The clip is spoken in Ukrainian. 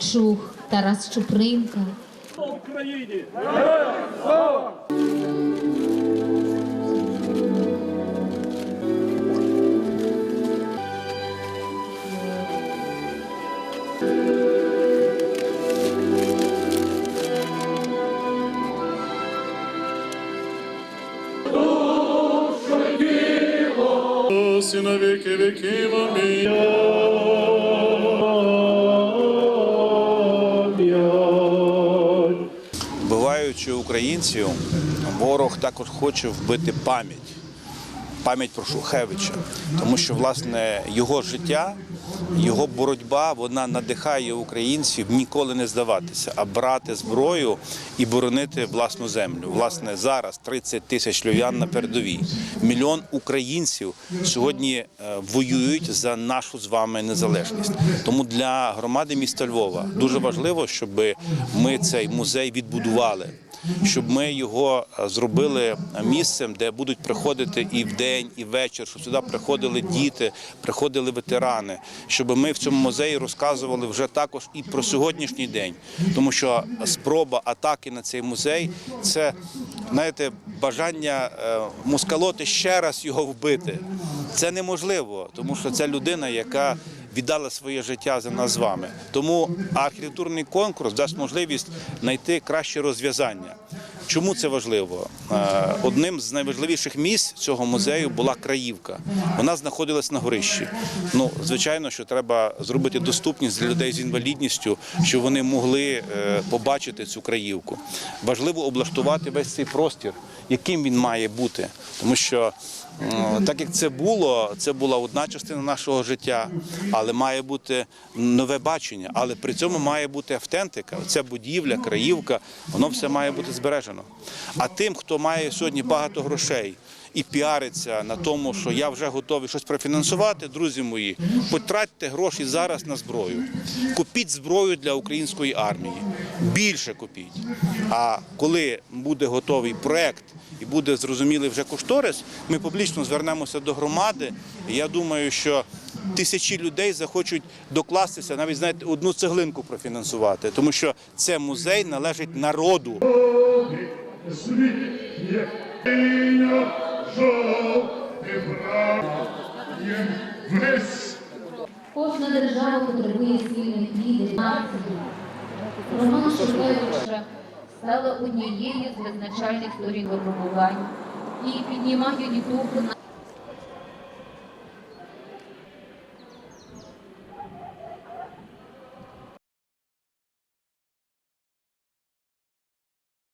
Чух, Тарас Чупринка. Україні! і на віки віків. Амінь. Вбиваючи українців, ворог також хоче вбити пам'ять. Пам'ять про Шухевича, тому що власне його життя, його боротьба вона надихає українців ніколи не здаватися, а брати зброю і боронити власну землю. Власне, зараз 30 тисяч львів'ян на передовій. Мільйон українців сьогодні е, воюють за нашу з вами незалежність. Тому для громади міста Львова дуже важливо, щоб ми цей музей відбудували щоб ми його е, зробили місцем, де будуть приходити і вдень, і ввечір, щоб сюди приходили діти, приходили ветерани, щоб ми в цьому музеї розказували вже також і про сьогоднішній день, тому що спроба атаки на цей музей це знаєте, бажання е, мускалоти ще раз його вбити. Це неможливо, тому що це людина, яка віддала своє життя за нас з вами. Тому архітектурний конкурс дасть можливість знайти краще розв'язання. Чому це важливо? Е, Одним з найважливіших місць цього музею була краївка. Вона знаходилась на горищі. Ну, звичайно, що треба зробити доступність для людей з інвалідністю, щоб вони могли е, побачити цю краївку. Важливо облаштувати весь цей простір, яким він має бути, тому що. Так як це було, це була одна частина нашого життя, але має бути нове бачення. Але при цьому має бути автентика. Ця будівля, краївка, воно все має бути збережено. А тим, хто має сьогодні багато грошей і піариться на тому, що я вже готовий щось профінансувати, друзі мої, потратьте гроші зараз на зброю. Купіть зброю для української армії. Більше купіть. А коли буде готовий проект і буде зрозумілий вже кошторис, ми публічно звернемося до громади. Я думаю, що тисячі людей захочуть докластися, навіть знаєте, одну цеглинку профінансувати, тому що це музей належить народу. Кожна держава потребує сильних лідерів нації. Роман Шухевича стала однією з визначальних сторін випробувань і піднімає Європу на